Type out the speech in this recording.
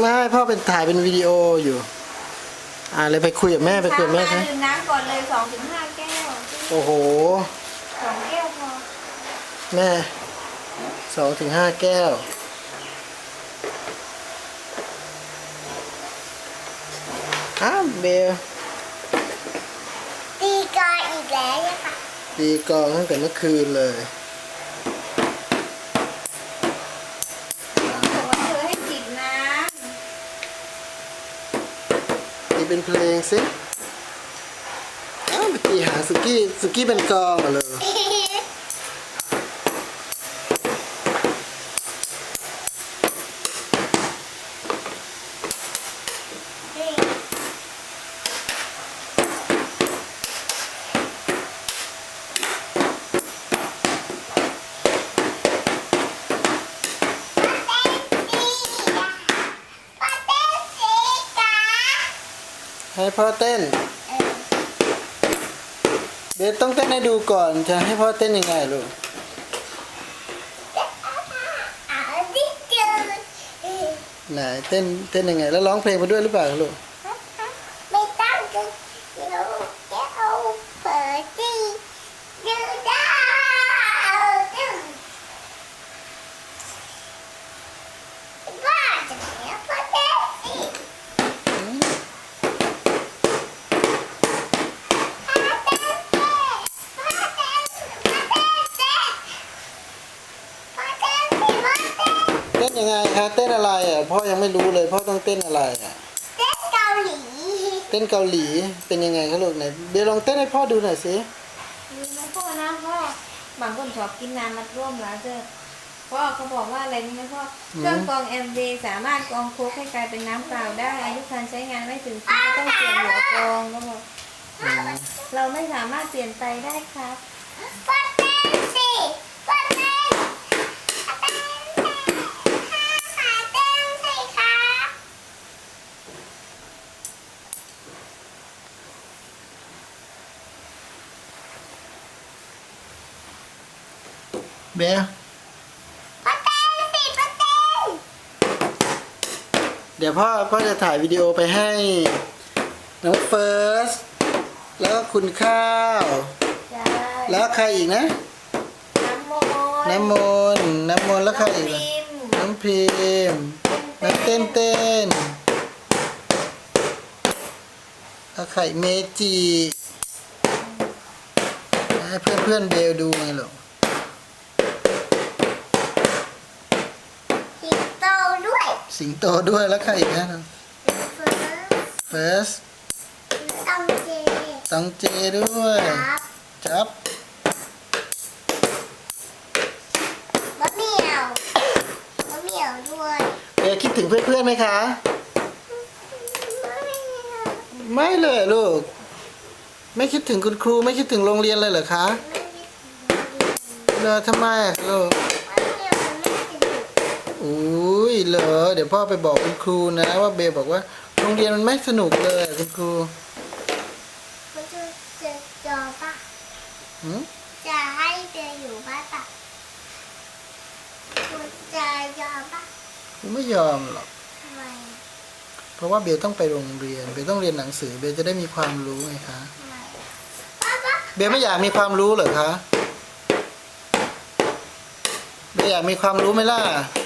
ไม่พ่อเป็นถ่ายเป็นวิดีโออยู่อ่าเลยไปคุยกับแม่ไปคุยกับแม่เช้าใช่มาดื่มน้ำก่อนเลยสองถึงห้าแก้วโอ้โห สองแก้วพอแม่สองถึงห้าแก้ว อ้าวเบลตีกออีกแล้วใช่ปะตีกลองตั้งแต่เมื่อคืนเลย บอกว่าเธอให้จิบน้ ตี เป็นเพลงสิอ้าวไปตีหาสุกี้ สุกี้เป็นกองเหรอ ให้พ่อเต้น เบลต้องเต้นให้ดูก่อน จะให้พ่อเต้นยังไงลูกเอาดิเจอไหนเต้นเต้นยังไง แล้วร้องเพลงไปด้วยหรือเปล่าลูก ไม่ต้องจะลูกจะเอาเปิดจีดูดาวดึงว่าจะไหนอะป้าเต้นสีป้าเต้นสีป้าเต้นป้าเต้นสีป้าเต้นสีป้าเต้น เต้น ยังไงคะเต้นอะไรอะพ่อยังไม่รู้เลยพ่อต้องเต้นอะไรอะเต้นเกาหลีเต้นเกาหลีเป็นยังไงคะลูกไหนเดี๋ยวลองเต้นให้พ่อดูหน่อยสิำรู้ไหมพ่อนะพ่อบางคนชอบกินน้ำมัดร่วมแล้วเจ้อพ่อเขาบอกว่าอะไรนี่ไหมพ่อเครื่องกรองแอมเวสามารถกรองโค้กให้กลายเป็นน้ำเปล่าได้อายุการใช้งานไม่ถึงปีก็ต้องเปลี่ยนหัวกรองก็บอกเราไม่สามารถเปลี่ยนไตได้ครับป้าเต้นสิป้าเต้นป้าเต้นขาเต้นสิคะ เบลป้าเต้นสิป้าเต้นเดี๋ยวพ่อพ่อจะถ่ายวิดีโอไปให้น้องเฟิร์ส แล้วก็คุณข้าวใช่แล้วใครอีกนะ น้ำมนต์น้ำมนต์น้ำมนต์แล้วใครอีกน้ล่ะำพิมพ์น้องพิมพ์น้องเต้นเต้นแล้วใครเมจิให้เพื่อนเพื่อนๆเบลดูไงหรอก สิงโตด้วย สิงโตด้วยแล้วใครอีกนะเฟิร์สเฟิร์สต้องเจต้องเจด้วยครับจับมะเหมียวมะเหมียวด้วยเบลคิดถึงเพื่อนเพื่อนๆไหมคะ ไม่เลยลูก ไม่คิดถึงคุณครูไม่คิดถึงโรงเรียนเลยเหรอคะเลอทำไมอะลูกอุ้ย เหรอเดี๋ยวพ่อไปบอกคุณครูนะว่าเบลบอกว่าโรงเรียนมันไม่สนุกเลยอะคุณครูคุณจะจะจอปะหืมจะให้เจออยู่บ้านปะคุณจะยอมปะครูไม่ยอมหรอกทำไมเพราะว่าเบลต้องไปโรงเรียนเบลต้องเรียนหนังสือเบลจะได้มีความรู้ไงคะทำไมป้าป้าเบลไม่อยากมีความรู้เหรอคะเบลอยากมีความรู้ไหมล่ะไ